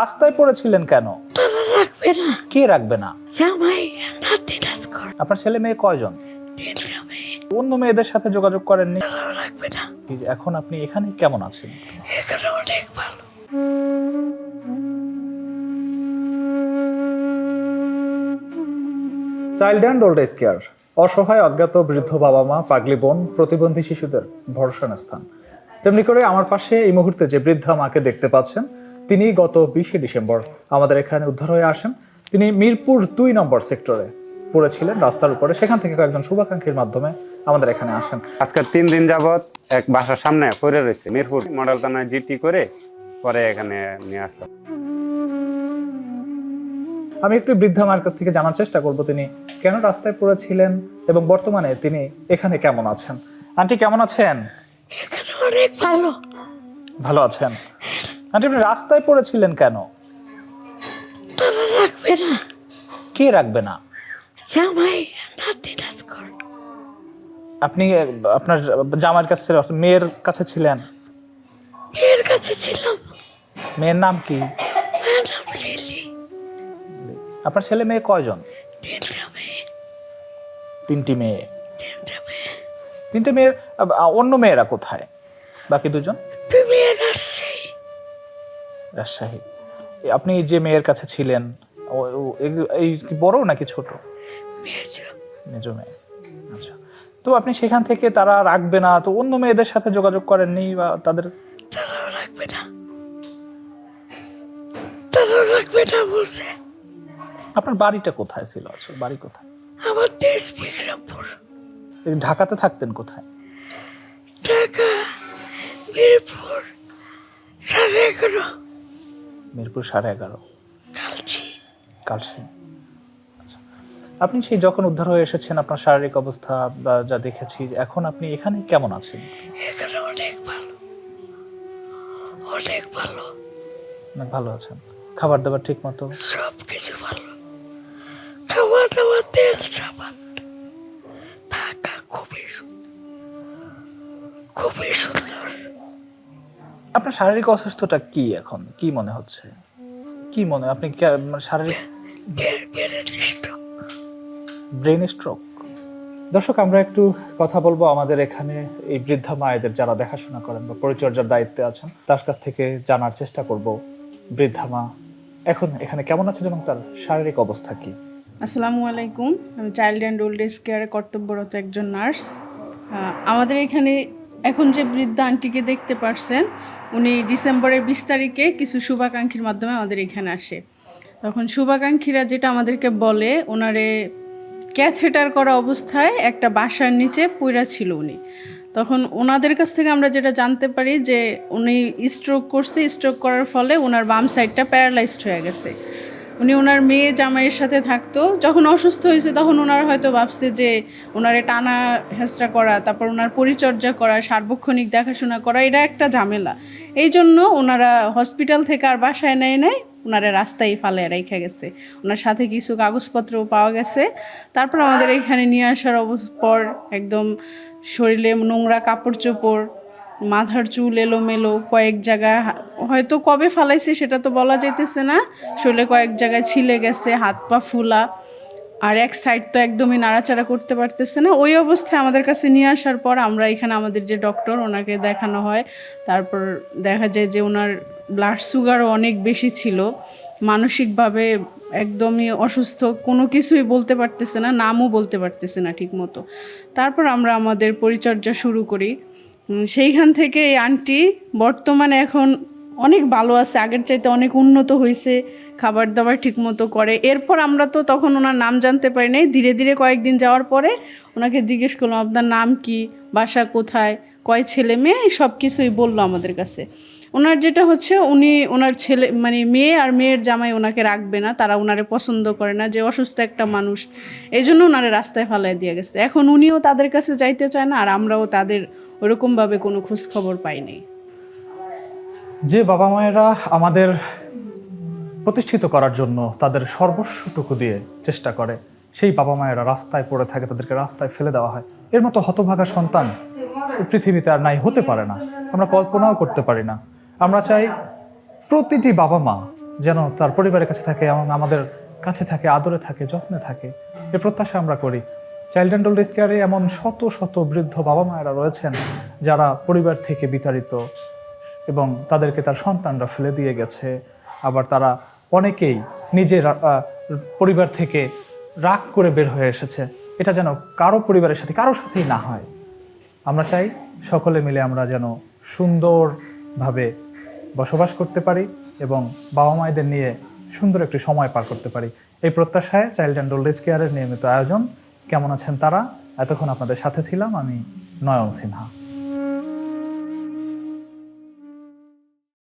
রাস্তায় পড়েছিলেন কেন? রাখবে না। কে রাখবে না? জামাই নাতি আপনার ছেলে মেয়ে কয়জন? তিনটা মেয়ে। অন্য মেয়েদের সাথে যোগাযোগ করেননি? রাখবে না। এখন আপনি এখানে কেমন আছেন? এখানে অনেক ভালো। Child and old age care অসহায় অজ্ঞাত বৃদ্ধ বাবা মা পাগলি বোন প্রতিবন্ধী শিশুদের ভরসার স্থান। তেমনি করে আমার পাশে এই মুহূর্তে যে বৃদ্ধা মাকে দেখতে পাচ্ছেন তিনি গত বিশে ডিসেম্বর আমাদের এখানে উদ্ধার হয়ে আসেন। তিনি মিরপুর দুই নম্বর সেক্টরে পড়েছিলেন রাস্তার উপরে। সেখান থেকে কয়েকজন শুভাকাঙ্ক্ষীর মাধ্যমে আমাদের এখানে আসেন। আজকে তিন দিন যাবত এক বাসার সামনে পড়ে রয়েছে মিরপুর। মডেল থানায় জিটি করে পরে এখানে নিয়ে আসলাম আমি একটু বৃদ্ধা মার কাছ থেকে জানার চেষ্টা করব তিনি কেন রাস্তায় পড়েছিলেন এবং বর্তমানে তিনি এখানে কেমন আছেন? আন্টি কেমন আছেন? এখানে অনেক ভালো। ভালো আছেন? আন্টি আপনি রাস্তায় পড়েছিলেন কেন? তারা রাখবে না। কে রাখবে না? জামাই নাতি আপনি আহ, আপনার জামাইয়ের কাছে ছিলেন অর্থাৎ মেয়ের কাছে ছিলেন? মেয়ের কাছে ছিলাম। মেয়ের নাম কি? মেয়ের নাম লিলি। আপনার ছেলে মেয়ে কয়জন? তিনটা মেয়ে। তিনটি মেয়ে। তিনটা মেয়ে। তিনটে মেয়ের অন্য মেয়েরা কোথায়? বাকি দুজন? তুই মেয়ের রাজশাহী রাজশাহী। আপনি যে মেয়ের কাছে ছিলেন এই- বড় নাকি ছোট? মেজ। মেয়ে। আচ্ছা। তো আপনি সেখান থেকে তারা রাখবে না তো অন্য মেয়েদের সাথে যোগাযোগ করেননি বা তাদের তারাও রাখবে না। তারাও রাখবে না বলছে। আপনার বাড়িটা কোথায় ছিল আসলে? বাড়ি কোথায়? আমার দেশ বিক্রমপুর। ঢাকাতে থাকতেন কোথায়? ঢাকা মিরপুর সাড়ে এগারো। মিরপুর সাড়ে এগারো। কালসি আচ্ছা আপনি সেই যখন উদ্ধার হয়ে এসেছেন আপনার শারীরিক অবস্থা বা যা দেখেছি এখন আপনি এখানে কেমন আছেন? এখানে অনেক ভালো। অনেক ভালো। অনেক ভালো আছেন। খাবার দাবার ঠিক মতো? সব কিছু ভালো। খাওয়া দাওয়া তেল সাবান। থাকা খুবই খুবই সুন্দর। আপনার শারীরিক অসুস্থতা কি এখন? কি মনে হচ্ছে? কি মনে, আপনি মানে শারীরিক ব্রেন স্ট্রোক? দর্শক, আমরা একটু কথা বলব আমাদের এখানে এই বৃদ্ধা মায়েদের যারা দেখাশোনা করেন বা পরিচর্যার দায়িত্বে আছেন, তার কাছ থেকে জানার চেষ্টা করব বৃদ্ধা মা। এখন এখানে কেমন আছেন এবং তার শারীরিক অবস্থা কি? আসসালামু আলাইকুম। আমি চাইল্ড অ্যান্ড ওল্ড এজ কেয়ারে কর্তব্যরত একজন নার্স। আমাদের এখানে এখন যে বৃদ্ধা আন্টিকে দেখতে পারছেন, উনি ডিসেম্বরের বিশ তারিখে কিছু শুভাকাঙ্ক্ষীর মাধ্যমে আমাদের এখানে আসে। তখন শুভাকাঙ্ক্ষীরা যেটা আমাদেরকে বলে, ওনারে ক্যাথেটার করা অবস্থায় একটা বাসার নিচে পইরা ছিল উনি। তখন ওনাদের কাছ থেকে আমরা যেটা জানতে পারি যে, উনি স্ট্রোক করছে স্ট্রোক করার ফলে ওনার বাম সাইডটা প্যারালাইজড হয়ে গেছে। উনি ওনার মেয়ে জামাইয়ের সাথে থাকতো। যখন অসুস্থ হয়েছে তখন ওনারা হয়তো ভাবছে যে ওনারে টানা হেঁচড়া করা, তারপর ওনার পরিচর্যা করা, সার্বক্ষণিক দেখাশোনা করা, এটা একটা ঝামেলা। এই জন্য ওনারা হসপিটাল থেকে আর বাসায় নেয় নাই, ওনারা রাস্তায় ফালে রেখে গেছে। ওনার সাথে কিছু কাগজপত্র পাওয়া গেছে। তারপর আমাদের এখানে নিয়ে আসার পর একদম শরীরে নোংরা কাপড় চোপড় মাথার চুল এলোমেলো, কয়েক জায়গায় হয়তো কবে ফালাইছে সেটা তো বলা যাইতেছে না। শরীরে কয়েক জায়গায় ছিলে গেছে, হাত পা ফুলা, আর এক সাইড তো একদমই নাড়াচাড়া করতে পারতেছে না। ওই অবস্থায় আমাদের কাছে নিয়ে আসার পর আমরা এখানে আমাদের যে ডক্টর ওনাকে দেখানো হয়। তারপর দেখা যায় যে ওনার ব্লাড সুগারও অনেক বেশি ছিল। মানসিকভাবে একদমই অসুস্থ, কোনো কিছুই বলতে পারতেছে না, নামও বলতে পারতেছে না ঠিক মতো তারপর আমরা আমাদের পরিচর্যা শুরু করি। সেইখান থেকে এই আন্টি বর্তমানে এখন অনেক ভালো আছে, আগের চাইতে অনেক উন্নত হয়েছে খাবার দাবার ঠিক মতো করে। এরপর আমরা তো তখন ওনার নাম জানতে পারি নাই। ধীরে ধীরে কয়েকদিন যাওয়ার পরে ওনাকে জিজ্ঞেস করলাম, আপনার নাম কি? বাসা কোথায়? কয় ছেলে মেয়ে? সব কিছুই বলল আমাদের কাছে। ওনার যেটা হচ্ছে, উনি ওনার ছেলে মানে মেয়ে আর মেয়ের জামাই ওনাকে রাখবে না, তারা ওনারে পছন্দ করে না, যে অসুস্থ একটা মানুষ। এই জন্য ওনারে রাস্তায় ফালাই দিয়ে গেছে। এখন উনিও তাদের কাছে যাইতে চায় না, আর আমরাও তাদের ওরকমভাবে কোনো খোঁজ খবর পাই যে বাবা মায়েরা আমাদের প্রতিষ্ঠিত করার জন্য তাদের সর্বস্বটুকু দিয়ে চেষ্টা করে, সেই বাবা মায়েরা রাস্তায় পড়ে থাকে, তাদেরকে রাস্তায় ফেলে দেওয়া হয়। এর মতো হতভাগা সন্তান পৃথিবীতে আর নাই, হতে পারে না। আমরা কল্পনাও করতে পারি না। আমরা চাই প্রতিটি বাবা মা যেন তার পরিবারের কাছে থাকে এবং আমাদের কাছে থাকে, আদরে থাকে, যত্নে থাকে। এ প্রত্যাশা আমরা করি। চাইল্ড অ্যান্ড ওল্ড কেয়ারে এমন শত শত বৃদ্ধ বাবা মায়েরা রয়েছেন যারা পরিবার থেকে বিতাড়িত এবং তাদেরকে তার সন্তানরা ফেলে দিয়ে গেছে। আবার তারা অনেকেই নিজের পরিবার থেকে রাগ করে বের হয়ে এসেছে। এটা যেন কারও পরিবারের সাথে কারোর সাথেই না হয়। আমরা চাই সকলে মিলে আমরা যেন সুন্দরভাবে বসবাস করতে পারি এবং বাবা মায়েদের নিয়ে সুন্দর একটি সময় পার করতে পারি। এই প্রত্যাশায় চাইল্ড অ্যান্ড ওল্ড এজ কেয়ারের নিয়মিত আয়োজন কেমন আছেন তারা? এতক্ষণ আপনাদের সাথে ছিলাম আমি নয়ন সিনহা।